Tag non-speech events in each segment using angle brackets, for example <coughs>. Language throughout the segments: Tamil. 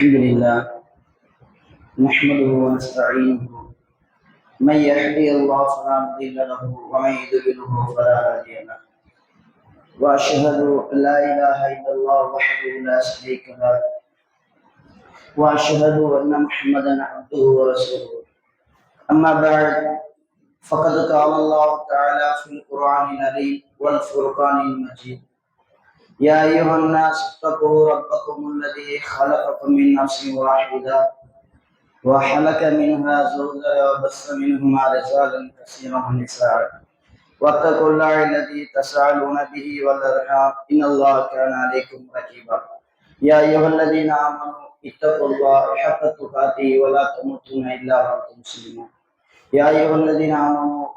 الحمد لله نحمده ونستعينه. من يهدي الله فلا مضل له ومن يضلله فلا هادي له. وأشهد أن لا إله إلا الله وحده لا شريك له. وأشهد أن محمدا عبده ورسوله. أما بعد فقد قال الله تعالى في القرآن العظيم والفرقان المجيد. يا أيها الناس اتقوا ربكم الذي خلقكم من نفس واحدة وخلق منها زوجها وبث منهما رجالا كثيرا ونساء. واتقوا الله الذي تساءلون به والأرحام. إن الله كان عليكم رقيبا. يا أيها الذين آمنوا اتقوا الله حق تقاته ولا تموتن إلا وأنتم مسلمون. يا أيها الذين آمنوا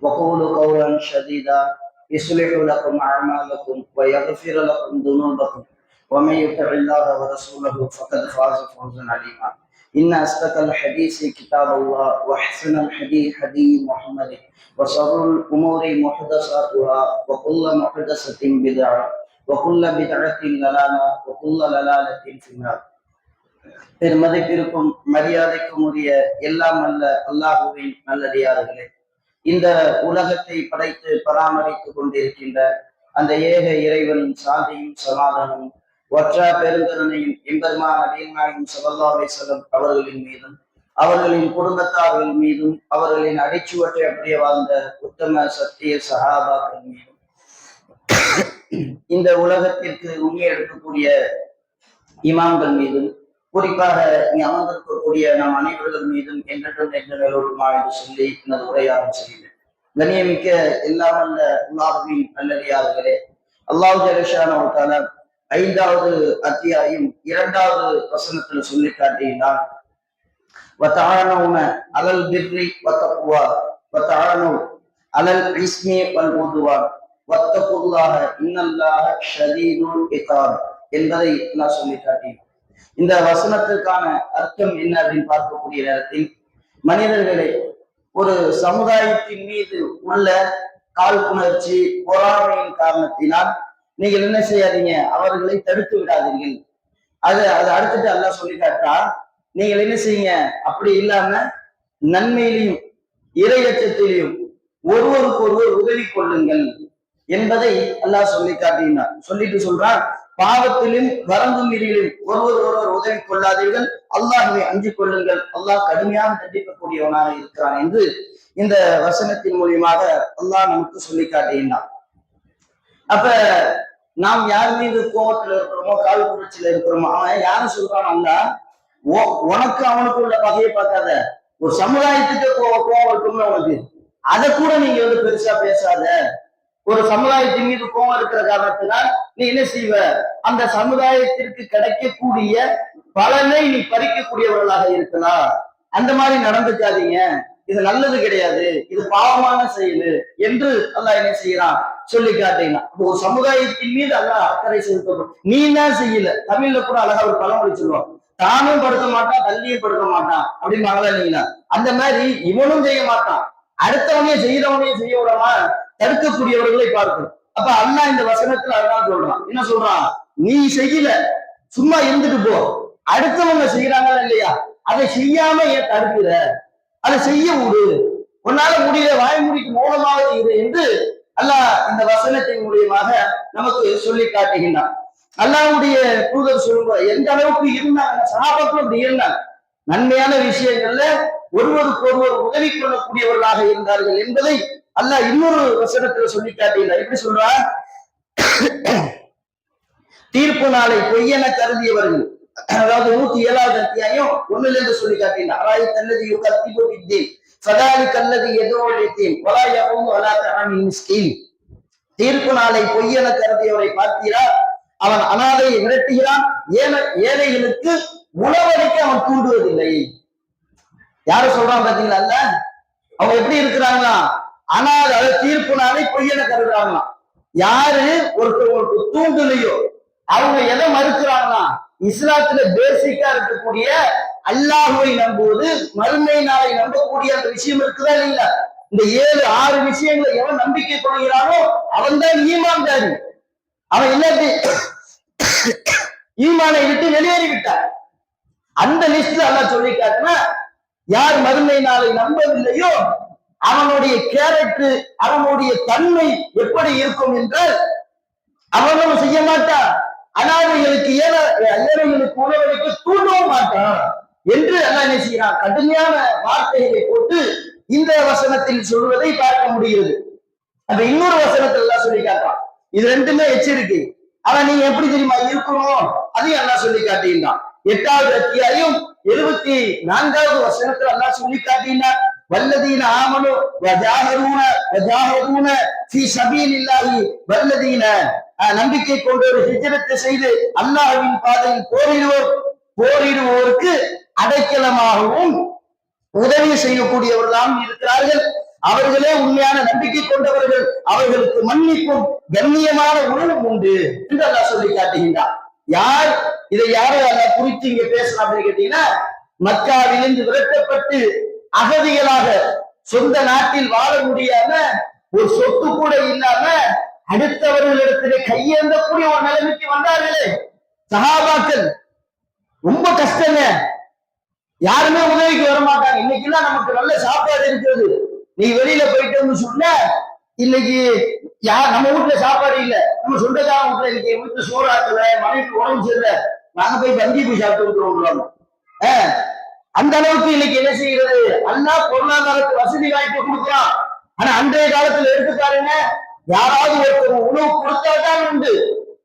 وقولوا قولا سديدا يصلح لكم أعمالكم ويغفر لكم ذنوبكم ومن يطع الله ورسوله فقد فاز فوزا عليما إن أصدق الحديث كتاب الله وأحسن الحديث حديث محمد وشر الأمور محدثاتها وكل محدثة بدعة وكل بدعة ضلالة وكل ضلالة في النار பெருமதிப்பிற்கும் மரியாதைக்கும் உரிய எல்லாம் அல்ல அல்லாஹுவின் நல்லடியார்களே இந்த உலகத்தை படைத்து பராமரித்துக் கொண்டிருக்கின்ற அந்த ஏக இறைவனின் சாந்தியும் சமாதானமும் ஒற்றா பெருங்கருணையும் எம்பெருமான வீரநாயகம் சவல்லாவை செல்லும் அவர்களின் மீதும் அவர்களின் குடும்பத்தார்கள் மீதும் அவர்களின் அடிச்சுவற்றை அப்படியே வாழ்ந்த உத்தம சத்திய சகாபாக்கள் மீதும். இந்த உலகத்திற்கு உண்மை எடுக்கக்கூடிய இமாம்கள் மீதும் குறிப்பாக இங்கே அமர்ந்திருக்கக்கூடிய நம் அனைவர்கள் மீதும் என்றென்றும் என்ற நிலவுமா என்று சொல்லி எனது உரையாடம் செய்கிறேன். கண்ணியமிக்க எல்லாம் அல்ல அல்லாஹுவின் நல்லடியார்களே அல்லாஹு ஜலஷான ஐந்தாவது அத்தியாயம் இரண்டாவது வசனத்துல சொல்லி காட்டினான் வத்தாழனவுன அலல் பிர்ரி வத்தப்புவா வத்தாழனவு அலல் இஸ்மி வல் உதுவான் வத்தப்புல்லாக இன்னல்லாக ஷதீதுல் என்பதை நான் சொல்லி காட்டினேன் இந்த வசனத்திற்கான அர்த்தம் என்ன அப்படின்னு பார்க்கக்கூடிய நேரத்தில் மனிதர்களே ஒரு சமுதாயத்தின் மீது உள்ள காழ்ப்புணர்ச்சி பொறாமையின் காரணத்தினால் நீங்கள் என்ன செய்யாதீங்க? அவர்களை தடுத்து விடாதீர்கள். அது அதை அடுத்துட்டு அல்லா சொல்லி காட்டா நீங்கள் என்ன செய்யுங்க? அப்படி இல்லாம நன்மையிலையும் இரையச்சத்திலையும் ஒருவருக்கு ஒருவர் உதவி கொள்ளுங்கள் என்பதை அல்லாஹ் சொல்லி காட்டினார் சொல்லிட்டு சொல்றான் பாவத்திலும் வரம்பு மீறிலும் ஒருவர் ஒருவர் உதவி கொள்ளாதீர்கள். அல்லாஹுவை அஞ்சு கொள்ளுங்கள். அல்லாஹ் கடுமையாக தண்டிக்கக்கூடியவனாக இருக்கிறான் என்று இந்த வசனத்தின் மூலியமாக அல்லாஹ் நமக்கு சொல்லி காட்டுகின்றான் அப்ப நாம் யார் மீது கோபத்துல இருக்கிறோமோ கால் புரட்சியில இருக்கிறோமோ அவன் யாரும் சொல்றான் உனக்கு அவனுக்கு உள்ள பகையை பார்க்காத. ஒரு சமுதாயத்துக்கு கோபம் கோபம் இருக்கும்ல உனக்கு. அதை கூட நீங்க வந்து பெருசா பேசாத. ஒரு சமுதாயத்தின் மீது கோபம் இருக்கிற காரணத்தினால் நீ என்ன செய்வ? அந்த சமுதாயத்திற்கு கிடைக்கக்கூடிய பலனை நீ பறிக்கக்கூடியவர்களாக இருக்கலாம். அந்த மாதிரி நடந்துக்காதீங்க. இது நல்லது கிடையாது. இது பாவமான செயல் என்று அல்லாஹ் என்ன செய்யறான் சொல்லி காட்டீங்கன்னா ஒரு சமுதாயத்தின் மீது அல்லாஹ் அக்கறை செலுத்தப்படும் நீ தான் செய்யல? தமிழ்ல கூட அழகா ஒரு பழமொழி சொல்லுவான். தானும் படுத்த மாட்டான் தள்ளியும் படுத்த மாட்டான் அப்படின்னு இல்லைங்களா அந்த மாதிரி இவனும் செய்ய மாட்டான். அடுத்தவனையும் செய்யறவனையும் செய்ய விடாம தடுக்கக்கூடியவர்களை பார்க்கணும். அப்ப அண்ணா இந்த வசனத்துல அதான் சொல்றான். என்ன சொல்றான்? நீ செய்யல சும்மா இருந்துட்டு போ. அடுத்தவங்க செய்யறாங்களா இல்லையா? அதை செய்யாம ஏன் தடுக்கிற? அதை செய்ய விடு. உன்னால முடியல வாய்மொழிக்கு மூலமாக இரு என்று அல்லாஹ் இந்த வசனத்தின் மூலியமாக நமக்கு சொல்லி காட்டுகின்றான். அல்லாவுடைய தூதர் சொல்லுவார் எந்த அளவுக்கு இருந்தாங்க? சகாபாக்கள் அப்படி இருந்தாங்க. நன்மையான விஷயங்கள்ல ஒருவருக்கு ஒருவர் உதவி கொள்ளக்கூடியவர்களாக இருந்தார்கள் என்பதை அல்ல இன்னொரு வசனத்துல சொல்லி எப்படி சொல்றா? தீர்ப்பு நாளை பொய்யென கருதியவர்கள். அதாவது நூத்தி ஏழாவது அத்தியாயம் ஒண்ணுல இருந்து சொல்லி காட்டினார். அராய் தல்லது கத்தி போட்டித்தேன் சதாலி கல்லது எதோ வலாயவும் வலாத்தீன் தீர்ப்பு நாளை பொய்யென கருதியவரை பார்த்தீரா? அவன் அனாதையை விரட்டுகிறான் ஏழை ஏழைகளுக்கு உணவளிக்க அவன் தூண்டுவதில்லை. யாரு சொல்றான் பாத்தீங்களா அவங்க எப்படி இருக்கிறாங்களா ஆனா அது தீர்ப்பு நாளை பொய்யன கருதுறாங்களாம் யாரு ஒருத்தவங்களுக்கு தூண்டுலையோ அவங்க எதை மறுக்கிறாங்கன்னா இஸ்லாத்துல பேசிக்கா இருக்கக்கூடிய அல்லாஹுவை நம்புவது மறுமை நாளை நம்பக்கூடிய அந்த விஷயம் இருக்குதா இல்ல இந்த ஏழு ஆறு விஷயங்களை எவன் நம்பிக்கை கொள்கிறானோ அவன் தான் ஈமான்தாரி. அவன் இல்லாட்டி ஈமானை விட்டு வெளியேறி விட்டார் அந்த லிஸ்ட்ல அல்ல சொல்லி காட்டினா யார் மறுமை நாளை நம்பவில்லையோ அவனுடைய கேரக்டர் அவனுடைய தன்மை எப்படி இருக்கும் என்றால் அவனும் செய்ய மாட்டான். அனாதைகளுக்கு ஏழ ஏழைகளுக்கு உணவளிக்க தூண்டவும் மாட்டான். என்று அல்லாஹ் என்ன செய்கிறான்? கடுமையான வார்த்தைகளை போட்டு இந்த வசனத்தில் சொல்வதை பார்க்க முடிகிறது. அந்த இன்னொரு வசனத்தில் எல்லாம் சொல்லி காட்டான் இது ரெண்டுமே எச்சரிக்கை. ஆனா நீங்க எப்படி தெரியுமா இருக்கணும்? அதையும் எல்லாம் சொல்லி காட்டியிருந்தான். எட்டாவது அத்தியாயம் எழுபத்தி நான்காவது வசனத்துல எல்லாம் சொல்லி காட்டினார் வல்லதீன ஆமனு வஜாஹரூன வஜாஹரூன ஃபீ சபீலில்லாஹி வல்லதீன அஹ், நம்பிக்கை கொண்டவர் ஹிஜரத்தை செய்து அல்லாஹ்வின் பாதையில் போரிடுவோர் போரிடுவோருக்கு அடைக்கலமாகவும் உதவி செய்யக்கூடியவர்களாகவும் இருக்கிறார்கள் அவர்களே உண்மையான நம்பிக்கை கொண்டவர்கள் அவர்களுக்கு மன்னிப்பும் கண்ணியமான உணவும் உண்டு என்று அல்லாஹ் சொல்லி காட்டுகின்றார் யார் இதை யாரை அல்லாஹ் குறித்து இங்க பேசலாம் அப்படின்னு கேட்டீங்கன்னா மக்காவிலிருந்து விரட்டப்பட்டு அகதிகளாக சொந்த நாட்டில் வாழ முடியாம ஒரு சொத்து கூட இல்லாம அடுத்தவர்களிடத்திலே கையேந்தக்கூடிய ஒரு நிலைமைக்கு வந்தார்களே. சகாபாக்கள் ரொம்ப கஷ்டங்க. யாருமே உதவிக்கு வர மாட்டாங்க இன்னைக்கெல்லாம் நமக்கு நல்ல சாப்பாடு இருக்கிறது நீ வெளியில போயிட்டோம்னு சொன்ன இன்னைக்கு யார் நம்ம வீட்டுல சாப்பாடு இல்ல. நம்ம சொந்தக்காரன் வீட்டுல இன்னைக்கு வீட்டு சோறாக்கல மனைவி உடம்பு சரியில்ல. நாங்க போய் வங்கி போய் சாப்பிட்டு விட்டுருவோம் ஆஹ் அந்த அளவுக்கு இன்னைக்கு என்ன செய்கிறது? அண்ணா பொருளாதாரத்து வசதி வாய்ப்பு கொடுக்குறான் ஆனா அன்றைய காலத்துல எடுத்து பாருங்க யாராவது ஒருத்தர் உணவு கொடுத்தாதான் உண்டு.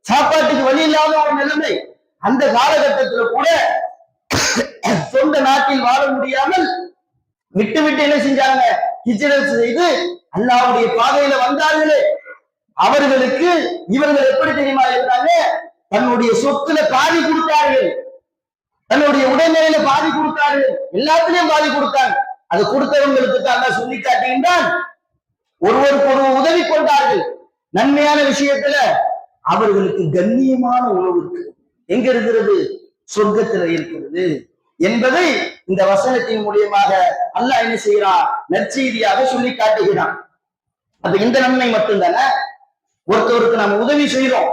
சாப்பாட்டுக்கு வழி இல்லாத ஒரு நிலைமை. அந்த காலகட்டத்துல கூட <coughs> சொந்த நாட்டில் வாழ முடியாமல் விட்டு விட்டு என்ன செஞ்சாங்க? ஹிஜ்ரத் செய்து அல்லாவுடைய பாதையில வந்தார்களே. அவர்களுக்கு இவர்கள் எப்படி தெரியுமா இருந்தாங்க? தன்னுடைய சொத்துல காதி கொடுத்தார்கள். தன்னுடைய உடல்நிலையில பாதி கொடுத்தாரு. எல்லாத்துலயும் பாதி கொடுத்தாங்க அது கொடுத்தவங்களுக்கு தான் சொல்லி காட்டுகின்றான். ஒருவருக்கு ஒருவர் உதவி கொண்டார்கள். நன்மையான விஷயத்துல அவர்களுக்கு கண்ணியமான உணவு இருக்கு. எங்க இருக்கிறது? சொர்க்கத்துல இருக்கிறது என்பதை இந்த வசனத்தின் மூலியமாக அல்லாஹ் என்ன செய்யறான் நற்செய்தியாக சொல்லி காட்டுகிறான். அப்ப இந்த நன்மை மட்டும்தானே? ஒருத்தவருக்கு நம்ம உதவி செய்யறோம்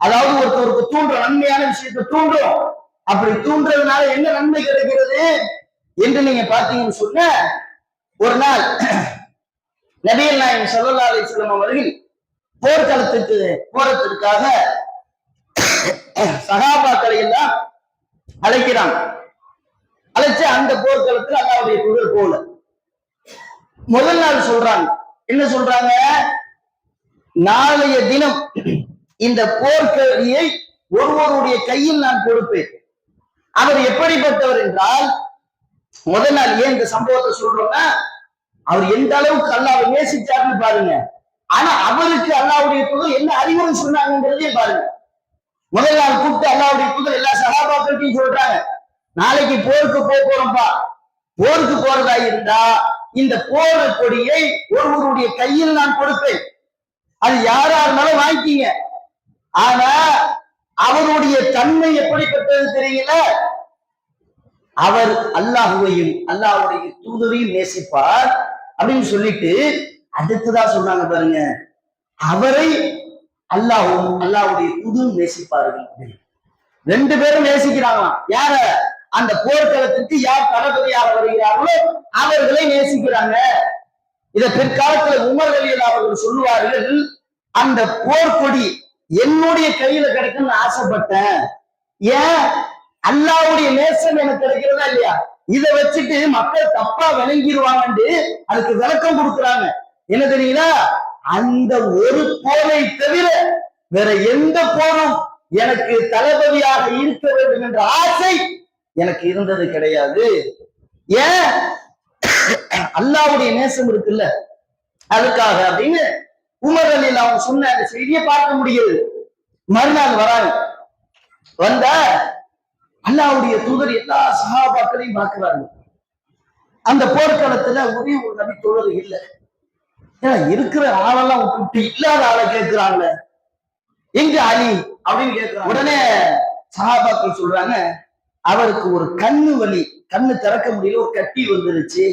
அதாவது ஒருத்தவருக்கு தூண்டுற நன்மையான விஷயத்தை தூண்டுறோம். அப்படி தூண்டுறதுனால என்ன நன்மை கிடைக்கிறது என்று நீங்க பாத்தீங்கன்னு சொன்ன ஒரு நாள் நபியல் நாயகம் சல்லா அலைஹி வஸல்லம் அவர்கள் போர்க்களத்துக்கு போறதற்காக சகாபாக்களை எல்லாம் அழைக்கிறாங்க. அழைச்சு அந்த போர்க்களத்தில் அல்லாவுடைய புகழ் போல. முதல் நாள் சொல்றாங்க. என்ன சொல்றாங்க? நாளைய தினம் இந்த போர்க்கடியை ஒருவருடைய கையில் நான் கொடுப்பேன். அவர் எப்படிப்பட்டவர் என்றால் முதல் நாள் ஏன் இந்த சம்பவத்தை சொல்றோம்னா அவர் எந்த அளவுக்கு அல்லாவை நேசிச்சாருன்னு பாருங்க. ஆனா அவருக்கு அல்லாவுடைய புகழ் என்ன அறிவுரை சொன்னாங்கிறதையும் பாருங்க. முதல் நாள் கூப்பிட்டு அல்லாவுடைய புகழ் எல்லா சகாபாக்கள்கிட்டையும் சொல்றாங்க. நாளைக்கு போருக்கு போக போறோம்ப்பா போருக்கு போறதா இருந்தா இந்த போர் கொடியை ஒருவருடைய கையில் நான் கொடுப்பேன். அது யாரா இருந்தாலும் வாங்கிக்கீங்க ஆனா அவருடைய தன்மை எப்படிப்பட்டது தெரியல? அவர் அல்லாஹுவையும் அல்லாஹ்வுடைய தூதரையும் நேசிப்பார் அப்படின்னு சொல்லிட்டு அடுத்ததா சொன்னாங்க பாருங்க. அவரை அல்லாஹும் அல்லாஹுடைய தூதரும் நேசிப்பார்கள். ரெண்டு பேரும் நேசிக்கிறாங்களாம். யார? அந்த போர்க்களத்திற்கு யார் தளபதியாக வருகிறார்களோ அவர்களை நேசிக்கிறாங்க. இதை பிற்காலத்துல உமர் அலியல் அவர்கள் சொல்லுவார்கள் அந்த போர்க்கொடி என்னுடைய கையில கிடைக்கும்னு ஆசைப்பட்டேன். ஏன்? அல்லாவுடைய நேசம் எனக்கு கிடைக்கிறதா இல்லையா? இதை வச்சுட்டு மக்கள் தப்பா விளங்கிடுவாங்கன்னு அதுக்கு விளக்கம் கொடுக்குறாங்க. என்ன தெரியுங்களா அந்த ஒரு போரை தவிர வேற எந்த போரும் எனக்கு தளபதியாக இருக்க வேண்டும் என்ற ஆசை எனக்கு இருந்தது கிடையாது. ஏன்? அல்லாவுடைய நேசம் இருக்குல்ல? அதுக்காக அப்படின்னு உமர் அலில் அவங்க சொன்ன அந்த செய்தியை பார்க்க முடியுது மறுநாள் வராங்க வந்தா அல்லாவுடைய தூதர் எல்லா சகாபாக்களையும் பார்க்கிறாங்க அந்த போர்க்களத்துல ஒரே ஒரு நபி தோழர் இல்லை. ஏன்னா இருக்கிற ஆளெல்லாம் விட்டு இல்லாத ஆளை கேட்கிறாங்க. எங்க அலி அப்படின்னு கேட்கிறாங்க. உடனே சகாபாக்கள் சொல்றாங்க அவருக்கு ஒரு கண்ணு வலி கண்ணு திறக்க முடியல ஒரு கட்டி வந்துருச்சு.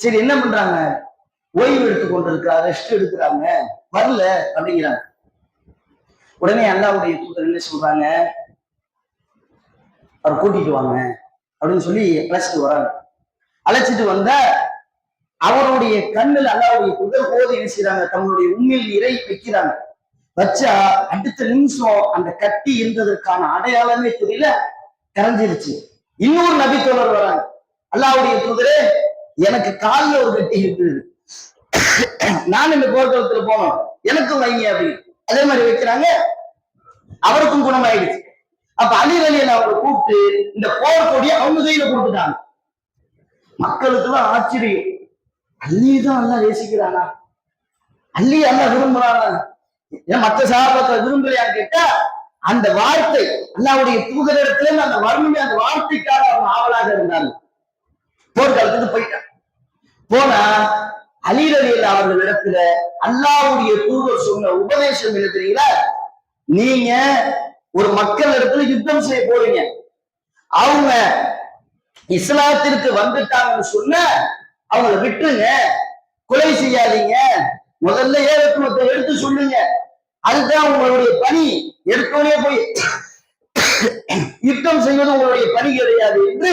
சரி என்ன பண்றாங்க? ஓய்வு எடுத்து கொண்டிருக்கா ரெஸ்ட் எடுக்கிறாங்க. வரல அப்படிங்கிறாங்க. உடனே அல்லாவுடைய தூதர் என்ன சொல்றாங்க? அவர் கூட்டிட்டு வாங்க அப்படின்னு சொல்லி அழைச்சிட்டு வராங்க. அழைச்சிட்டு வந்த அவருடைய கண்ணில் அல்லாவுடைய புகழ் போது என்ன செய்றாங்க? தன்னுடைய உண்மையில் இறை வைக்கிறாங்க. வச்சா அடுத்த நிமிஷம் அந்த கட்டி இருந்ததற்கான அடையாளமே தெரியல கரைஞ்சிருச்சு. இன்னொரு நபி தோழர் வராங்க. அல்லாவுடைய தூதரே எனக்கு காலில் ஒரு கட்டி இருக்குது நான் இந்த போர்க்களத்துல போனோம். எனக்கும் வைங்க அப்படின்னு அதே மாதிரி வைக்கிறாங்க. அவருக்கும் குணமாயிடுச்சு. அப்ப அலி அலியன் அவரை கூப்பிட்டு இந்த போர் கொடியை அவங்க கையில கொடுத்துட்டாங்க. மக்களுக்குலாம் ஆச்சரியம். அல்லிதான் எல்லாம் நேசிக்கிறானா? அள்ளி எல்லாம் விரும்புறானா ஏன் மற்ற சாபத்தை விரும்பலையான்னு கேட்டா அந்த வார்த்தை அல்லாவுடைய தூதரிடத்துல அந்த வறுமை அந்த வார்த்தைக்காக அவங்க ஆவலாக இருந்தாங்க போர்க்காலத்துக்கு போயிட்டான். போனா அலீர் அலியல் அவர்கள் இடத்துல அல்லாவுடைய தூதர் சொன்ன உபதேசம் என்ன தெரியல நீங்க ஒரு மக்கள் இடத்துல யுத்தம் செய்ய போறீங்க. அவங்க இஸ்லாத்திற்கு வந்துட்டாங்கன்னு சொன்ன அவங்கள விட்டுருங்க. கொலை செய்யாதீங்க. முதல்ல ஏகத்துவத்தை எடுத்து சொல்லுங்க. அதுதான் உங்களுடைய பணி. எடுத்தோடனே போய் யுத்தம் செய்வது உங்களுடைய பணி கிடையாது என்று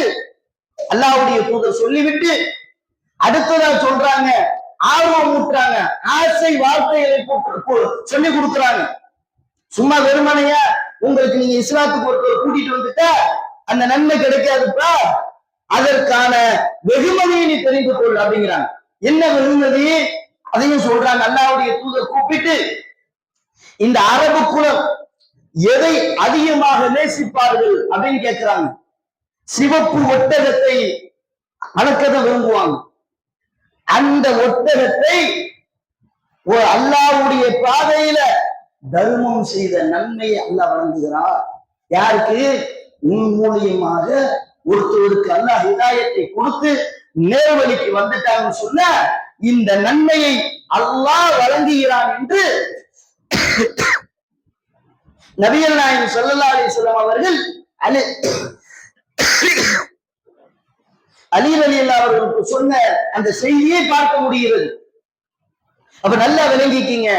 அல்லாவுடைய தூதர் சொல்லிவிட்டு அடுத்ததா சொல்றாங்க. ஆர்வம் ஊட்டுறாங்க. ஆசை வார்த்தைகளை சொல்லி கொடுக்குறாங்க. சும்மா வெறுமனைய உங்களுக்கு நீங்க இஸ்லாத்துக்கு ஒருத்தர் கூட்டிட்டு வந்துட்டா அந்த நன்மை கிடைக்காதுப்பா. அதற்கான வெகுமதியை நீ தெரிந்து கொள் அப்படிங்கிறாங்க. என்ன வெகுமதி? அதையும் சொல்றாங்க. அல்லாவுடைய தூதர் கூப்பிட்டு இந்த அரபு குலம் எதை அதிகமாக நேசிப்பார்கள் அப்படின்னு கேட்கிறாங்க சிவப்பு ஒட்டகத்தை வளர்க்கத விரும்புவாங்க. அந்த ஒட்டகத்தை ஒரு அல்லாவுடைய பாதையில தர்மம் செய்த நன்மையை அல்லாஹ் வழங்குகிறார். யாருக்கு? உன் மூலியமாக ஒருத்தருக்கு அல்லாஹ் ஹிதாயத்தை கொடுத்து நேர்வழிக்கு வந்துட்டாங்கன்னு சொன்ன இந்த நன்மையை அல்லாஹ் வழங்குகிறான் என்று நபியல் நாயன் சொல்லல்லா அலைஹி அவர்கள் அலி அலி அல்லா அவர்களுக்கு சொன்ன அந்த செய்தியை பார்க்க முடிகிறது. அப்ப நல்லா விளங்கிக்கிங்க.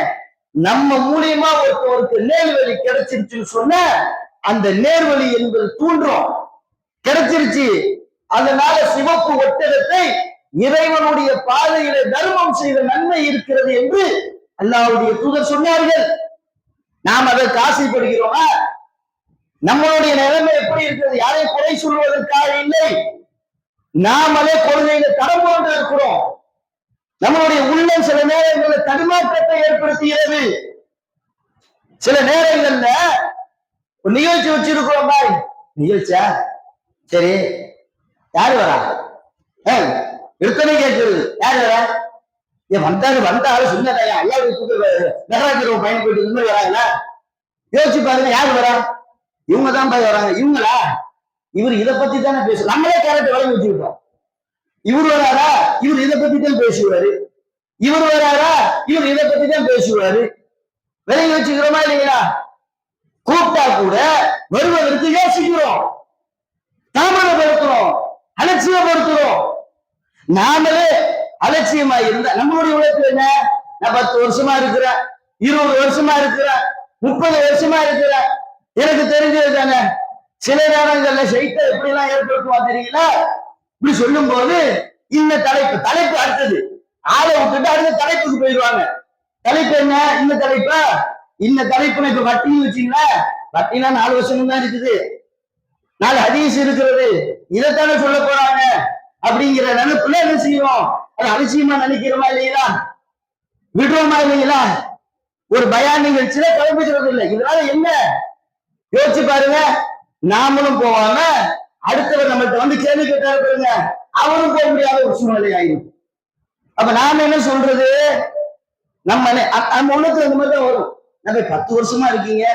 நம்ம மூலியமா ஒருத்தவருக்கு நேர்வழி கிடைச்சிருச்சுன்னு சொன்ன அந்த நேர்வழி என்பது தூண்டும் கிடைச்சிருச்சு. அதனால சிவப்பு ஒட்டகத்தை இறைவனுடைய பாதையில தர்மம் செய்த நன்மை இருக்கிறது என்று அல்லாவுடைய தூதர் சொன்னார்கள். நாம் அதற்கு ஆசைப்படுகிறோமா? நம்மளுடைய நிலைமை எப்படி இருக்கிறது? யாரையும் குறை சொல்வதற்காக இல்லை. நாமளே கொள்கையில தடம் போன்று இருக்கிறோம். நம்மளுடைய உள்ளம் சில நேரங்களில் தடுமாற்றத்தை ஏற்படுத்துகிறது. சில நேரங்கள்ல ஒரு நிகழ்ச்சி வச்சிருக்கிறோம் பாய். நிகழ்ச்சியா? சரி. யாரு வரா? ஏய், எடுத்தனே கேட்கிறது யாரு வரா? ஏன் வந்தாரு வந்தாரு சொன்னதையா. ஐயாவுக்கு நகராட்சி பயணம் போயிட்டு இந்த மாதிரி வராங்களா? யோசிச்சு பாருங்க யாரு வரா? இவங்க தான் பாய் வராங்க. இவங்களா? இவர் இதை பத்தி தானே பேசு நம்மளே கேரக்டர் வழங்கி வச்சுக்கிட்டோம் இவர் வராரா? இவர் இதை பத்தி தான் பேசுவாரு. இவர் வராரா? இவர் இதை பத்தி தான் பேசுவாரு. விலகி வச்சுக்கிறோமா இல்லைங்களா? கூப்பிட்டா கூட வருவதற்கு யோசிக்கிறோம். தாமதப்படுத்துறோம். அலட்சியப்படுத்துறோம். நாமளே அலட்சியமா இருந்தா நம்மளுடைய உழைப்பு என்ன? நான் பத்து வருஷமா இருக்கிறேன் இருபது வருஷமா இருக்கிறேன் முப்பது வருஷமா இருக்கிறேன். எனக்கு தெரிஞ்சது தானே சில நேரங்கள்ல சைத்தை எப்படி எல்லாம் ஏற்படுத்துவா தெரியுங்களா? இப்படி சொல்லும் போது இந்த தலைப்பு தலைப்பு அடுத்தது. ஆளை விட்டுட்டு அடுத்த தலைப்புக்கு போயிடுவாங்க. தலைப்பு என்ன? இந்த தலைப்பா? இந்த தலைப்புல இப்ப வட்டின்னு வச்சீங்களா? வட்டினா நாலு வருஷம் தான் இருக்குது. நாலு ஹதீஸ் இருக்கிறது. இதைத்தானே சொல்ல போறாங்க. அப்படிங்கிற நினைப்புல என்ன செய்வோம்? அது அலட்சியமா நினைக்கிறோமா இல்லைங்களா? விடுறோமா இல்லைங்களா? ஒரு பயான் நிகழ்ச்சியில கிளம்பிக்கிறது இல்லை. இதனால என்ன? யோசிச்சு பாருங்க. நாமளும் போவாம அடுத்தவர் நம்மள்ட்ட வந்து கேள்வி கேட்டாரு பாருங்க. அவரும் போக முடியாத ஒரு சூழ்நிலை ஆயிடும் அப்ப நாம என்ன சொல்றது? நம்ம நம்ம உள்ளத்துல இந்த மாதிரி தான் வரும் நம்ம பத்து வருஷமா இருக்கீங்க?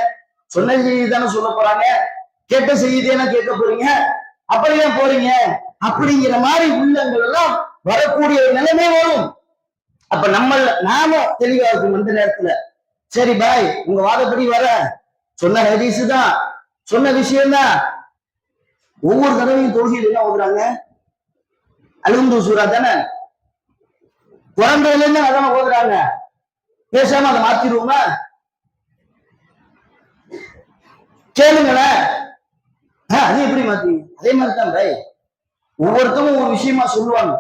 சொன்ன செய்தி தானே சொல்ல போறாங்க. கேட்ட செய்தி தானே கேட்க போறீங்க? அப்படி ஏன் போறீங்க? அப்படிங்கிற மாதிரி உள்ளங்கள் எல்லாம் வரக்கூடிய ஒரு நிலைமை வரும். அப்ப நம்ம நாம தெளிவா இருக்கும் அந்த நேரத்துல. சரி பாய் உங்க வாதப்படி வர. சொன்ன ஹரிசு தான். சொன்ன விஷயம் தான் ஒவ்வொரு தடவையும் தொழுகையில் என்ன ஓதுறாங்க அலுந்து சூரா தானே? குழந்தையில இருந்து அதான் ஓதுறாங்க பேசாம அதை மாத்திடுவோமா? கேளுங்களேன் அது எப்படி மாத்தி? அதே மாதிரி தான் பை ஒவ்வொருத்தவங்க ஒரு விஷயமா சொல்லுவாங்க.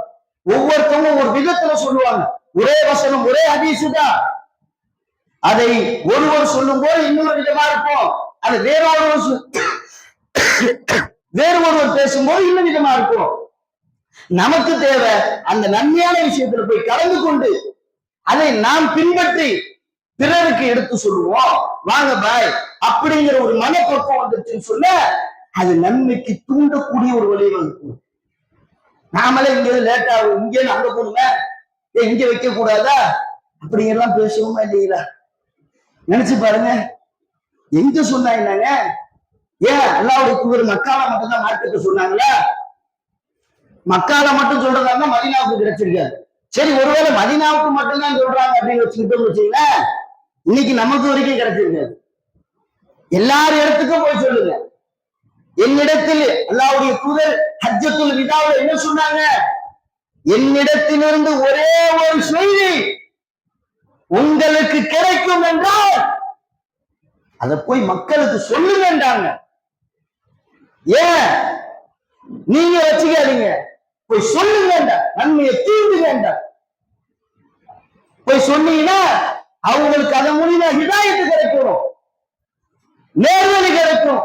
ஒவ்வொருத்தவங்க ஒரு விதத்துல சொல்லுவாங்க. ஒரே வசனம் ஒரே அதிசுதான் அதை ஒருவர் சொல்லும் போது இன்னொரு விதமா இருக்கும். அது வேற ஒருவர் வேறு ஒருவர் பேசும்போது இன்னும் விதமா இருக்கும். நமக்கு தேவை அந்த நன்மையான விஷயத்துல போய் கலந்து கொண்டு அதை நாம் பின்பற்றி பிறருக்கு எடுத்து சொல்லுவோம். வாங்க பாய் அப்படிங்கிற ஒரு மனப்பக்கம் வந்துருச்சுன்னு சொல்ல அது நன்மைக்கு தூண்டக்கூடிய ஒரு வழியை இருக்கும் நாமளே இங்க லேட் ஆகும் இங்கே அங்க போடுங்க இங்க வைக்க கூடாதா அப்படிங்கெல்லாம் பேசுவோமா இல்லைங்களா? நினைச்சு பாருங்க. எங்க சொன்னா என்னங்க ஏன் அல்லாவுடைய தூதர் மக்கால மட்டும் தான் சொன்னாங்களா? மக்கால மட்டும் சொல்றதா இருந்தா மதினாவுக்கு கிடைச்சிருக்காது. சரி ஒருவேளை மதினாவுக்கு மட்டும்தான் சொல்றாங்க அப்படின்னு வச்சுக்கிட்டோம் வச்சுங்களேன் இன்னைக்கு நமக்கு வரைக்கும் கிடைச்சிருக்காது. எல்லார் இடத்துக்கும் போய் சொல்லுங்க. என்னிடத்தில் அல்லாவுடைய தூதர் ஹஜ்ஜத்துல் விதாவில் என்ன சொன்னாங்க? என்னிடத்திலிருந்து ஒரே ஒரு செய்தி உங்களுக்கு கிடைக்கும் என்றால் அதை போய் மக்களுக்கு சொல்லுங்கன்றாங்க. ஏன்? நீங்க வச்சுக்காதீங்க. போய் சொல்லுங்க நன்மையை தீண்டுங்க போய் சொன்னீங்கன்னா அவங்களுக்கு அதன் மூலியமா ஹிதாயத்து கிடைக்கும். நேர்வழி கிடைக்கும்.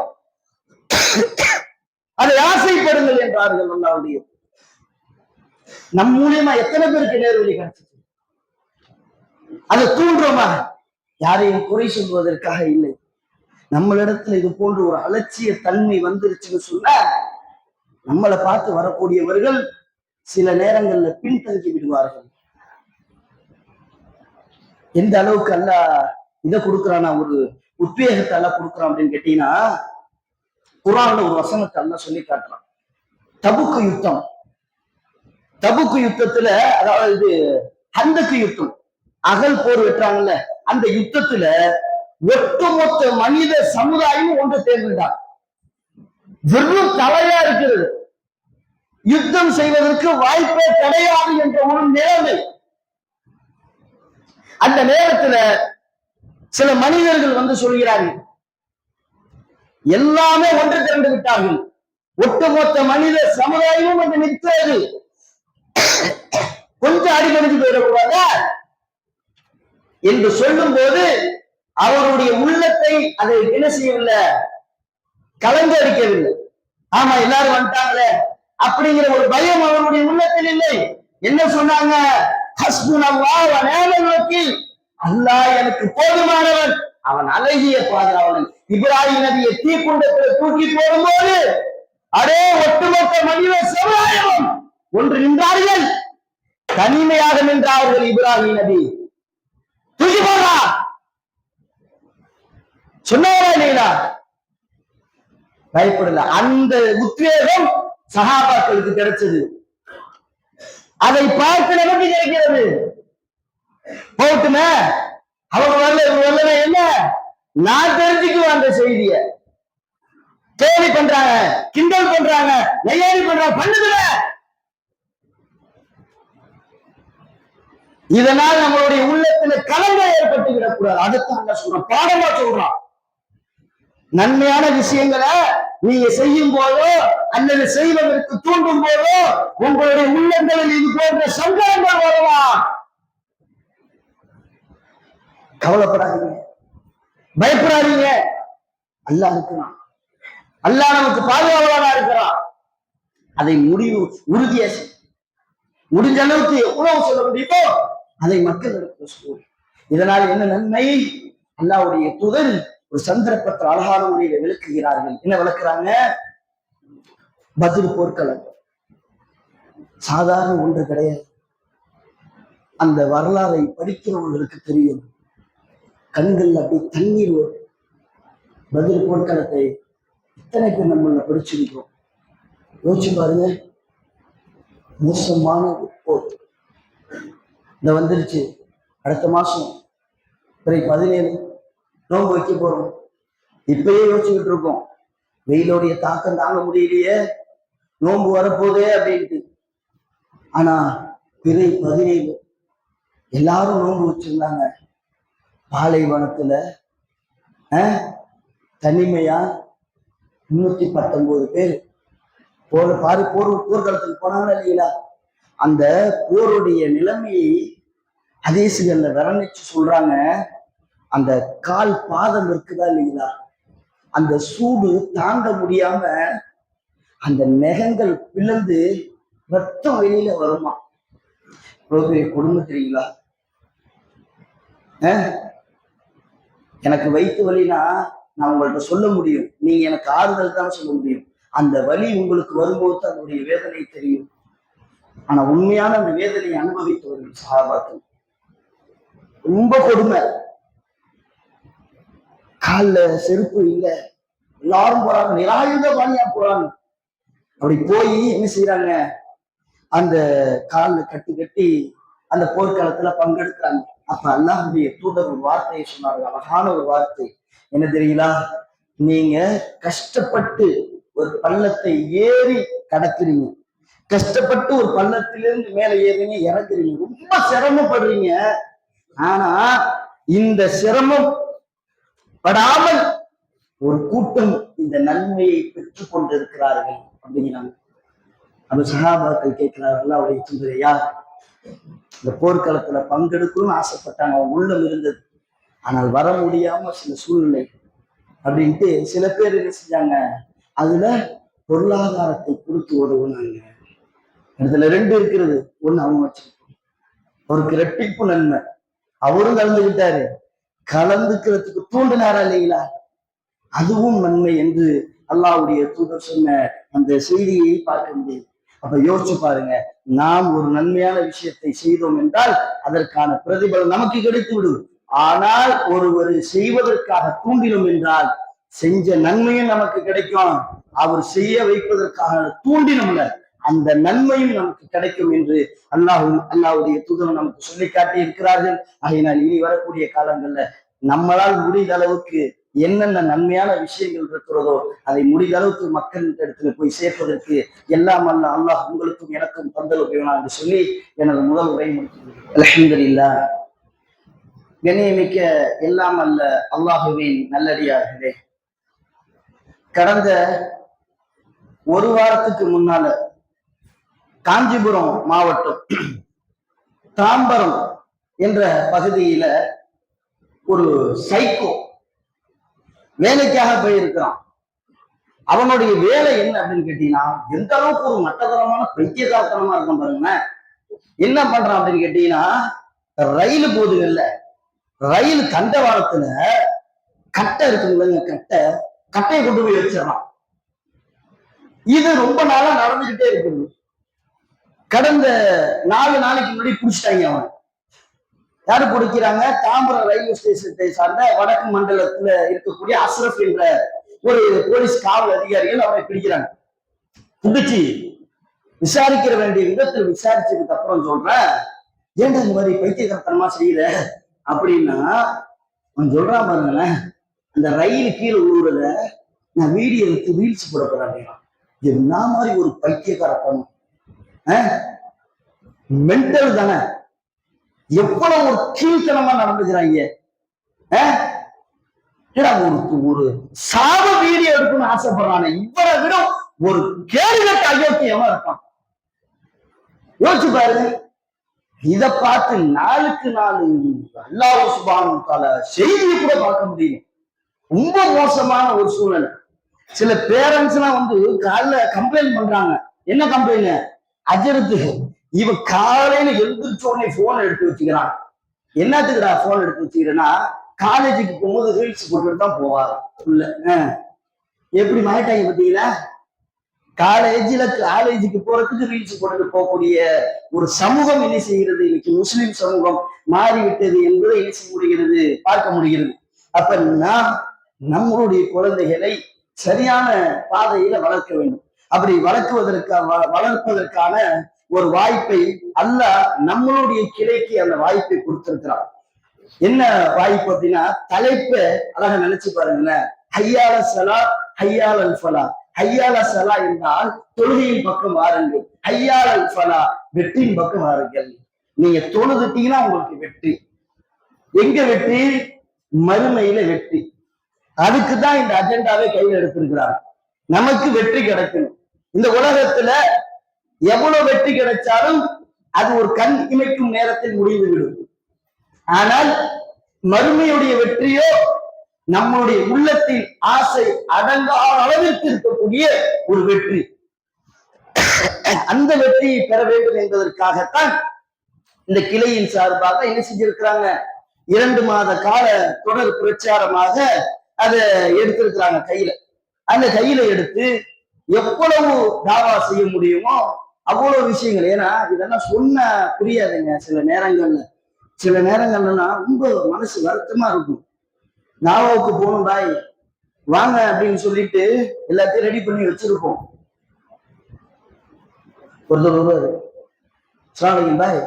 அதை ஆசைப்படுங்கள் என்றார்கள் அல்லாவுடைய. நம் மூலியமா எத்தனை பேருக்கு நேர்வழி கிடைச்சிச்சு அதை தூண்டுறோமா? யாரையும் குறை சொல்வதற்காக இல்லை. நம்மளிடத்துல இது போன்ற ஒரு அலட்சிய தன்மை வந்துருச்சுன்னு சொன்ன நம்மளை பார்த்து வரக்கூடியவர்கள் சில நேரங்கள்ல பின்தங்கி விடுவார்கள். எந்த அளவுக்கு அல்ல இதை கொடுக்குறானா ஒரு உத்வேகத்தை அல்ல கொடுக்குறான் அப்படின்னு கேட்டீங்கன்னா குரான்ல ஒரு வசனத்தை அல்ல சொல்லி காட்டுறான். தபுக்கு யுத்தம். தபுக்கு யுத்தத்துல அதாவது இது ஹந்தக்கு யுத்தம். அகல் போர் வெட்டுறாங்கல்ல அந்த யுத்தத்துல ஒட்டுமொத்த மனித சமுதாயம் ஒன்று சேர்ந்துட்டார் வெறும் தலையா இருக்கிறது. யுத்தம் செய்வதற்கு வாய்ப்பே கிடையாது என்ற ஒரு நிலைமை. அந்த நேரத்துல சில மனிதர்கள் வந்து சொல்கிறார்கள் எல்லாமே ஒன்று திரண்டு விட்டார்கள். ஒட்டுமொத்த மனித சமுதாயமும் வந்து நிற்கிறது. கொஞ்சம் அடிமடிஞ்சு போயிடக்கூடாதா? என்று சொல்லும் போது அவருடைய உள்ளத்தை அதை என்ன செய்யவில்லை? கலங்கடிக்கவில்லை ஆமா எல்லாரும் வந்துட்டாங்களே. அப்படிங்கிற ஒரு பயம் அவருடைய உள்ளத்தில் இல்லை. என்ன சொன்னாங்க? நோக்கி அல்லாஹ் அல்லாஹ் எனக்கு போதுமானவன். அவன் அழகிய பாதுகாவலன். இப்ராஹிம் நபியை தீக்குண்டத்தில் தூக்கி போடும்போது அடே ஒட்டுமொத்த மனித சமுதாயம் ஒன்று நின்றார்கள். தனிமையாக நின்றார்கள் இப்ராஹிம் நபி தூக்கி போடுறா சொன்னாரா இல்லைங்களா? பயப்படல. அந்த உத்வேகம் சகாபாக்களுக்கு கிடைச்சது. அதை பார்த்து நமக்கு கிடைக்கிறது போட்டுமே. அவங்க வரல இவங்க வரல என்ன? நான் தெரிஞ்சுக்குவேன் அந்த செய்திய. கேலி பண்றாங்க கிண்டல் பண்றாங்க நெய்யாரி பண்றாங்க பண்ணுதுல. இதனால் நம்மளுடைய உள்ளத்துல கலங்க ஏற்பட்டு விடக்கூடாது அதுதான் நான் பாடமா சொல்றான். நன்மையான விஷயங்களை நீங்க செய்யும் போதோ அல்லது செய்வதற்கு தூண்டும் போதோ உங்களுடைய உள்ளங்களில் இது போன்ற சங்கடங்கள் வரலாம் கவலைப்படாதீங்க. பயப்படாதீங்க. அல்லாஹ் இருக்கிறான். அல்லாஹ் நமக்கு பாதுகாவலானா இருக்கிறான். அதை முடிவு உறுதியா செய். முடிஞ்ச அளவுக்கு எவ்வளவு சொல்ல முடியுமோ அதை மக்களிடத்தில் சொல்லுவோம். இதனால் என்ன நன்மை? அல்லாவுடைய துதல் ஒரு சந்தர்ப்பத்தில் அழகான முறையில விளக்குகிறார்கள். என்ன விளக்குறாங்க? பதில் போர்க்களம் சாதாரண ஒன்று கிடையாது. அந்த வரலாறை படிக்கிறவங்களுக்கு தெரியும். கண்கள் அப்படி தண்ணீர் பதில் போர்க்களத்தை இத்தனை பேர் நம்மள படிச்சிருக்கிறோம். யோசிச்சு பாருங்க. மோசமான போர் இந்த வந்துருச்சு. அடுத்த மாசம். பிறகு பதினேழு. நோன்பு வைக்க போறோம். இப்பயே யோசிச்சுக்கிட்டு இருக்கோம். வெயிலோடைய தாக்கம் தாங்க முடியலையே. நோன்பு வரப்போதே அப்படின்ட்டு. ஆனா பிறை பதினேழு. எல்லாரும் நோன்பு வச்சிருந்தாங்க. பாலைவனத்துல தனிமையா முன்னூத்தி பத்தொன்பது பேர். போர் பாரு போர் போர்க்களத்துக்கு போனாங்களா இல்லைங்களா? அந்த போருடைய நிலைமையை அதேசுகள்ல வர்ணிச்சு சொல்றாங்க. அந்த கால் பாதம் இருக்குதா இல்லைங்களா? அந்த சூடு தாங்க முடியாம அந்த நெகங்கள் பிளந்து ரத்தம் வெளியில வருமா? இவ்வளவு பெரிய தெரியுங்களா? எனக்கு வயிற்று வலினா நான் உங்கள்ட்ட சொல்ல முடியும். நீங்க எனக்கு ஆறுதல் தான் சொல்ல முடியும். அந்த வலி உங்களுக்கு வரும்போது தான் அதனுடைய வேதனை தெரியும். ஆனா உண்மையான அந்த வேதனையை அனுபவித்து வரும் சகாபாக்கள். ரொம்ப கொடுமை. கால்ல செருப்பு இல்ல. எல்லாரும் போறாங்க. நிராயுத பாணியா போறாங்க. அப்படி போய் என்ன செய்யறாங்க அந்த கால்ல கட்டி கட்டி அந்த போர்க்களத்துல பங்கெடுக்கிறாங்க. அப்ப அல்லாஹுடைய தூதர் ஒரு வார்த்தையை சொன்னாங்க அழகான ஒரு வார்த்தை. என்ன தெரியுங்களா? நீங்க கஷ்டப்பட்டு ஒரு பள்ளத்தை ஏறி கடத்துறீங்க கஷ்டப்பட்டு ஒரு பள்ளத்திலிருந்து மேல ஏறீங்க இறங்குறீங்க. ரொம்ப சிரமப்படுறீங்க. ஆனா இந்த சிரமம் படாமல் ஒரு கூட்டம் இந்த நன்மையை பெற்றுக் கொண்டிருக்கிறார்கள் அப்படிங்கிறாங்க அந்த சகாபாக்கள் கேட்கிறார்கள் அவருடைய தூதரை யார்? இந்த போர்க்களத்துல பங்கெடுக்கணும்னு ஆசைப்பட்டாங்க அவங்க உள்ளம் இருந்தது. ஆனால் வர முடியாம சில சூழ்நிலை அப்படின்ட்டு சில பேர் என்ன செஞ்சாங்க? அதுல பொருளாதாரத்தை கொடுத்து உதவுனாங்க இதுல ரெண்டு இருக்கிறது ஒண்ணு அவங்க வச்சிருக்கோம் அவருக்கு ரெட்டிப்பு நன்மை. அவரும் கலந்துகிட்டாரு. கலந்துக்கிறதுக்கு தூண்டினாரா இல்லைங்களா? அதுவும் நன்மை என்று அல்லாஹ்வுடைய தூதர் சொன்ன அந்த செய்தியை பார்க்க முடியும் அப்ப யோசிச்சு பாருங்க நாம் ஒரு நன்மையான விஷயத்தை செய்தோம் என்றால் அதற்கான பிரதிபலன் நமக்கு கிடைத்து விடும் ஆனால் ஒருவர் செய்வதற்காக தூண்டினோம் என்றால் செஞ்ச நன்மையும் நமக்கு கிடைக்கும். அவர் செய்ய வைப்பதற்காக தூண்டினோம்ல. அந்த நன்மையும் நமக்கு கிடைக்கும் என்று அல்லாஹ் அல்லாஹுடைய தூதர் நமக்கு சொல்லி காட்டி இருக்கிறார்கள் ஆகையினால் இனி வரக்கூடிய காலங்கள்ல நம்மளால் முடிந்த அளவுக்கு என்னென்ன நன்மையான விஷயங்கள் இருக்கிறதோ அதை முடிந்த அளவுக்கு மக்கள் இடத்துல போய் சேர்ப்பதற்கு எல்லாம் அல்ல அல்லாஹ் உங்களுக்கும் எனக்கும் தந்தல் உபயோகம் என்று சொல்லி எனது முதல் உரை முடித்து அலமதுல்லா கண்ணியமிக்க எல்லாம் அல்ல அல்லாஹுவின் நல்லடியார்களே. கடந்த ஒரு வாரத்துக்கு முன்னால காஞ்சிபுரம் மாவட்டம் தாம்பரம் என்ற பகுதியில ஒரு சைக்கோ வேலைக்காக போயிருக்கிறான். அவனுடைய வேலை என்ன அப்படின்னு கேட்டீங்கன்னா எந்த அளவுக்கு ஒரு மட்டதரமான பைத்தியகாரத்தனமா இருக்கும் பாருங்க என்ன பண்றான் அப்படின்னு கேட்டீங்கன்னா ரயில் போதுகள்ல ரயில் தண்டவாளத்துல கட்டை இருக்குங்களங்க கட்டை. கட்டையை கொண்டு போய் வச்சிடறான். இது ரொம்ப நாளா நடந்துகிட்டே இருக்குது. கடந்த நாலு நாளைக்கு முன்னாடி பிடிச்சிட்டாங்க அவன். யாரு பிடிக்கிறாங்க? தாம்பரம் ரயில்வே ஸ்டேஷனை சார்ந்த வடக்கு மண்டலத்துல இருக்கக்கூடிய அஸ்ரப் என்ற ஒரு போலீஸ் காவல் அதிகாரிகள் அவரை பிடிக்கிறாங்க. பிடிச்சி விசாரிக்கிற வேண்டிய விதத்தில் விசாரிச்சதுக்கு அப்புறம் சொல்றேன் ஏன்டா இந்த மாதிரி பைத்தியகரத்தனமா செய்யற? அப்படின்னா அவன் சொல்றான் பாருங்களேன் அந்த ரயில் கீழே உழுவுறத நான் வீடியோ எடுத்து ரீல்ஸ் போட போறேன். அப்படின்னா என்ன மாதிரி ஒரு பைத்தியக்காரத்தனம். மென்டல் தானே. எவ்வளவு ஒரு கீழ்த்தனமா நடந்துக்கிறாங்க ஒரு ஒரு சாப வீடியோ எடுக்கணும்னு ஆசைப்படுறானே. இவரை விட ஒரு கேடுகட்ட அயோக்கியமா இருப்பான். யோசிச்சு பாருங்க. இத பார்த்து நாளுக்கு நாள் அல்லாஹ் சுபானம் கால செய்தியை கூட பார்க்க முடியல. ரொம்ப மோசமான ஒரு சூழ்நிலை. சில பேரண்ட்ஸ் எல்லாம் வந்து காலைல கம்ப்ளைண்ட் பண்றாங்க. என்ன கம்ப்ளைண்ட் அஜரத்துக்கு இவன் காலையில எழுந்திரிச்ச உடனே போன் எடுத்து வச்சுக்கிறான் என்னத்துக்குடா போன் எடுத்து வச்சுக்கிறேன்னா காலேஜுக்கு போகும்போது ரீல்ஸ் போட்டுட்டு தான் போவாங்க. உள்ள அஹ். எப்படி மாட்டாங்க பார்த்தீங்களா? காலேஜ்ல காலேஜுக்கு போறதுக்கு ரீல்ஸ் போட்டுட்டு போகக்கூடிய ஒரு சமூகம் என்ன செய்கிறது? இன்னைக்கு முஸ்லிம் சமூகம் மாறிவிட்டது என்பதை என்ன செய்ய முடிகிறது? பார்க்க முடிகிறது. அப்ப நாம் நம்மளுடைய குழந்தைகளை சரியான பாதையில வளர்க்க வேண்டும். அப்படி வளர்க்குவதற்காக வ- வளர்ப்பதற்கான ஒரு வாய்ப்பை அல்ல நம்மளுடைய கிளைக்கு அந்த வாய்ப்பை கொடுத்திருக்கிறான் என்ன வாய்ப்பு அப்படின்னா தலைப்பு அழகா நினைச்சு பாருங்களேன். ஹையால சலா ஹையால் ஃபலா ஹையால சலா என்றால் தொழுகையின் பக்கம் வாருங்கள். ஹையால் ஃபலா வெற்றியின் பக்கம் வாருங்கள். நீங்க தொழுதுட்டீங்கன்னா உங்களுக்கு வெற்றி. எங்க வெற்றி? மறுமையில வெற்றி. அதுக்கு தான் இந்த அஜெண்டாவே கையில் எடுத்திருக்கிறார். நமக்கு வெற்றி கிடைக்கணும். இந்த உலகத்துல எவ்வளவு வெற்றி கிடைச்சாலும் அது ஒரு கண் இமைக்கும் நேரத்தில் முடிந்துவிடும். ஆனால் மறுமையுடைய வெற்றியோ நம்முடைய உள்ளத்தில் ஆசை அடங்காத அளவிற்கு இருக்கக்கூடிய ஒரு வெற்றி. அந்த வெற்றியை பெற வேண்டும் என்பதற்காகத்தான் இந்த கிளையின் சார்பாக என்ன செஞ்சிருக்கிறாங்க? இரண்டு மாத கால தொடர் பிரச்சாரமாக அதை எடுத்திருக்கிறாங்க கையில. அந்த கையில எடுத்து எவ்வளவு தாவா செய்ய முடியுமோ அவ்வளவு விஷயங்கள். ஏன்னா இதெல்லாம் சொன்ன புரியாதுங்க சில நேரங்கள்ல. சில நேரங்கள்லாம் ரொம்ப மனசு வருத்தமா இருக்கும். தாவாவுக்கு போகணும் பாய் வாங்க அப்படின்னு சொல்லிட்டு எல்லாத்தையும் ரெடி பண்ணி வச்சிருப்போம். ஒருத்தர் வருவாரு. ஸ்லாமிக்கும் பாய்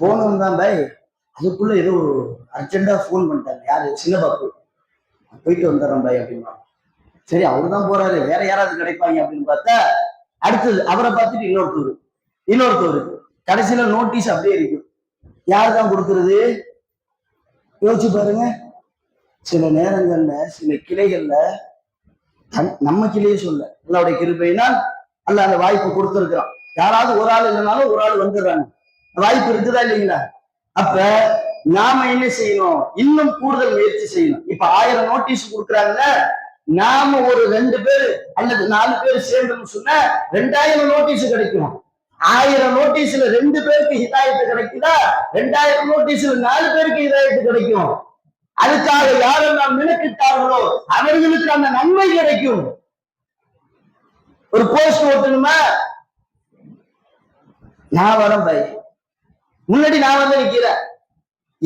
போகணும் தான் பாய் அதுக்குள்ள ஏதோ அர்ஜென்டா ஃபோன் பண்ணிட்டாங்க யாரு? சின்ன பாப்பு போயிட்டு வந்துடுறோம் பாய் அப்படின்னா சரி அவரு தான் போறாரு. வேற யாராவது கிடைப்பாங்க அப்படின்னு பார்த்தா அடுத்தது அவரை பார்த்துட்டு இன்னொருத்தர். இன்னொருத்தவரு கடைசியில நோட்டீஸ் அப்படியே இருக்கு. யார் தான் கொடுக்கறது? யோசிச்சு பாருங்க. சில நேரங்கள்ல சில கிளைகள்ல தன்- நம்ம கிளையே சொல்ல. அல்லாவுடைய கிருபையினால் அல்ல அந்த வாய்ப்பு கொடுத்திருக்கிறான். யாராவது ஒரு ஆள் இல்லைனாலும் ஒரு ஆள் வந்துடுறாங்க. வாய்ப்பு இருக்குதா இல்லைங்களா? அப்ப நாம என்ன செய்யணும்? இன்னும் கூடுதல் முயற்சி செய்யணும். இப்ப ஆயிரம் நோட்டீஸ் கொடுக்குறாங்க. நாம ஒரு ரெண்டு பேர் அல்லது நாலு பேர் சேர்ந்தோம்னு சொன்னா ரெண்டாயிரம் நோட்டீஸ் கிடைக்கும். ஆயிரம் நோட்டீஸ்ல ரெண்டு பேருக்கு ஹிதாயத்து கிடைக்குதா? ரெண்டாயிரம் நோட்டீஸ்ல நாலு பேருக்கு ஹிதாயத்து கிடைக்கும். அதுக்காக யாரெல்லாம் நினைக்கிட்டார்களோ அவர்களுக்கு அந்த நன்மை கிடைக்கும். ஒரு போஸ்ட் ஓட்டணுமா நான் வரேன் பாய் முன்னாடி நான் வந்து நிக்கிறேன்.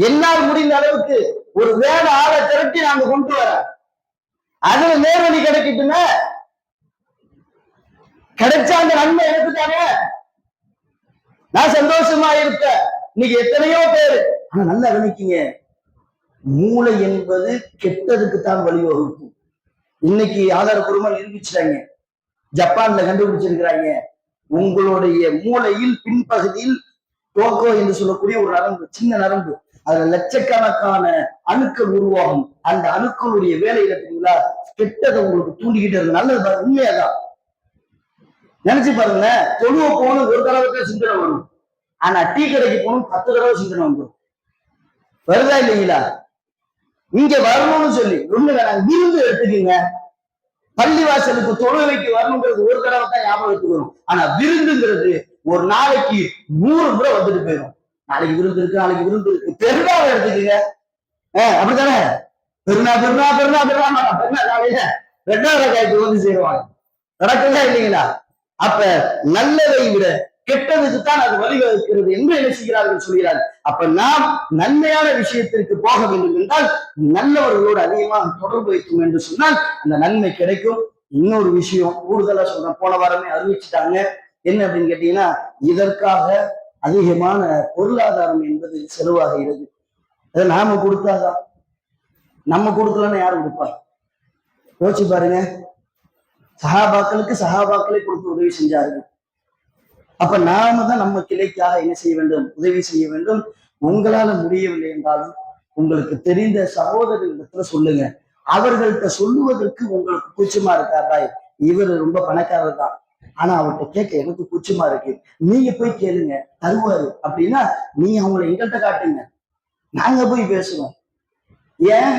என்னால் முடிந்த அளவுக்கு ஒரு வேலை ஆளை திரட்டி நாங்க கொண்டு வரேன். அதுல நேர்வழி கிடைக்கட்டுமே கிடைச்சா அந்த நன்மை எனக்கு தானே நான் சந்தோஷமா இருப்பேன். இன்னைக்கு எத்தனையோ பேர். ஆனா நல்லா கவனிக்கீங்க. மூளை என்பது கெட்டதுக்கு தான் வழிவகுக்கும். இன்னைக்கு ஆதாரப்பூர்வமா நிரூபிச்சிட்டாங்க. ஜப்பான்ல கண்டுபிடிச்சிருக்கிறாங்க. உங்களுடைய மூளையில் பின்பகுதியில் டோக்கோ என்று சொல்லக்கூடிய ஒரு நரம்பு சின்ன நரம்பு. அதுல லட்சக்கணக்கான அணுக்கள் உருவாகும். அந்த அணுக்களுடைய வேலையில தெரியுங்களா கெட்டதை உங்களுக்கு தூண்டிக்கிட்டு இருக்கு நல்லது பாருங்க, உண்மையாதான். நினைச்சு பாருங்க தொழுவ போகணும் ஒரு தடவை தான் சிந்தனை வரும். ஆனா டீ கடைக்கு போகணும் பத்து தடவை சிந்தனை வந்துடும் வருதா இல்லைங்களா? இங்க வரணும்னு சொல்லி ஒண்ணு வேணாம் விருந்து எடுத்துக்கீங்க. பள்ளிவாசலுக்கு தொழுவைக்கு வரணுங்கிறது ஒரு தடவை தான் ஞாபகம் வச்சுக்கணும் ஆனா விருந்துங்கிறது ஒரு நாளைக்கு நூறு முறை வந்துட்டு போயிடும். நாளைக்கு விருந்து இருக்கு நாளைக்கு விருந்து இருக்கு. பெருநாள் எடுத்துக்கீங்க. அப்படித்தானே? பெருநா பெருநா பெருநா பெருநா பெருநா காலையில ரெண்டாவது காய்ச்சி வந்து சேருவாங்க. நடக்குதா இல்லைங்களா? அப்ப நல்லதை விட கெட்டதுக்கு தான் அது வழிவகுக்கிறது என்று நினைச்சுகிறார்கள் செய்கிறார்கள் சொல்கிறார். அப்ப நாம் நன்மையான விஷயத்திற்கு போக வேண்டும் என்றால் நல்லவர்களோடு அதிகமாக தொடர்பு வைக்கும் என்று சொன்னால் அந்த நன்மை கிடைக்கும். இன்னொரு விஷயம் கூடுதலா சொல்றேன் போன வாரமே அறிவிச்சுட்டாங்க. என்ன அப்படின்னு கேட்டீங்கன்னா இதற்காக அதிகமான பொருளாதாரம் என்பது செலவாகிறது அதை நாம கொடுத்தாதான் நம்ம கொடுக்கலன்னு யார் கொடுப்பா யோசிச்சு பாருங்க. சஹாபாக்களுக்கு சஹாபாக்களே கொடுத்து உதவி செஞ்சார்கள். அப்ப நாம தான் நம்ம கிளைக்காக என்ன செய்ய வேண்டும்? உதவி செய்ய வேண்டும். உங்களால முடியவில்லை என்றாலும் உங்களுக்கு தெரிந்த சகோதரர்களிடத்துல சொல்லுங்க. அவர்கள்ட்ட சொல்லுவதற்கு உங்களுக்கு கூச்சமா இருக்கா பாய்? இவர் ரொம்ப பணக்காரர் தான் ஆனா அவர்கிட்ட கேட்க எனக்கு கூச்சமா இருக்கு. நீங்க போய் கேளுங்க தருவாரு. அப்படின்னா நீங்க அவங்கள எங்கள்கிட்ட காட்டுங்க. நாங்க போய் பேசுவோம். ஏன்?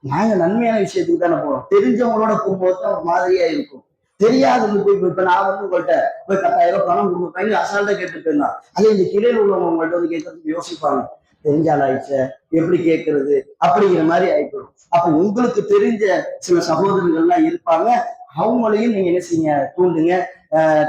நாங்க நன்மையான விஷயத்துக்கு தானே போறோம். தெரிஞ்சவங்களோட போகும்போது தான் ஒரு மாதிரியா இருக்கும். தெரியாதவங்க போய் இப்ப நான் வந்து உங்கள்கிட்ட போய் பத்தாயிரம் ரூபாய் பணம் கொடுங்க அசால்ட்டா கேட்டு போயிருந்தான் அதே இந்த கிளையில் உள்ளவங்க உங்கள்ட்ட வந்து கேட்கறதுக்கு யோசிப்பாங்க. தெரிஞ்சால் எப்படி கேட்கறது அப்படிங்கிற மாதிரி ஆயிப்படும் அப்ப உங்களுக்கு தெரிஞ்ச சில சகோதரர்கள்லாம் இருப்பாங்க. அவங்களையும் நீங்க என்ன செய்யுங்க? தூண்டுங்க.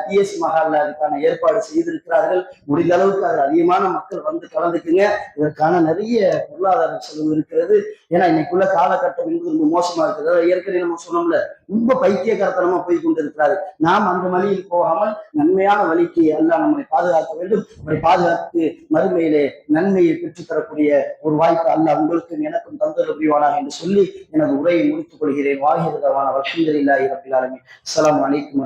டிஎஸ் மஹால்ல அதுக்கான ஏற்பாடு செய்திருக்கிறார்கள். முடிந்த அளவுக்கு அது அதிகமான மக்கள் வந்து கலந்துக்குங்க. இதற்கான நிறைய பொருளாதார செலவு இருக்கிறது. ஏன்னா இன்னைக்குள்ள காலகட்டம் என்பது ரொம்ப மோசமா இருக்குது. அதாவது ஏற்கனவே நம்ம சொன்னோம்ல ரொம்ப பைத்தியகரத்தனமா போய் கொண்டிருக்கிறாரு நாம் அந்த வழியில் போகாமல் நன்மையான வழிக்கு எல்லாம் நம்மை பாதுகாக்க வேண்டும். நம்மை பாதுகாத்து மறுமையிலே நன்மையை பெற்றுத்தரக்கூடிய ஒரு வாய்ப்பு அல்ல உங்களுக்கும் எனக்கும் தந்தது புரிவானாக என்று சொல்லி எனது உரையை முடித்துக் கொள்கிறேன். வாகிரதமான வஷந்தரில்லாஹி ரபில் ஆலமீன். அஸ்ஸலாமு அலைக்கும்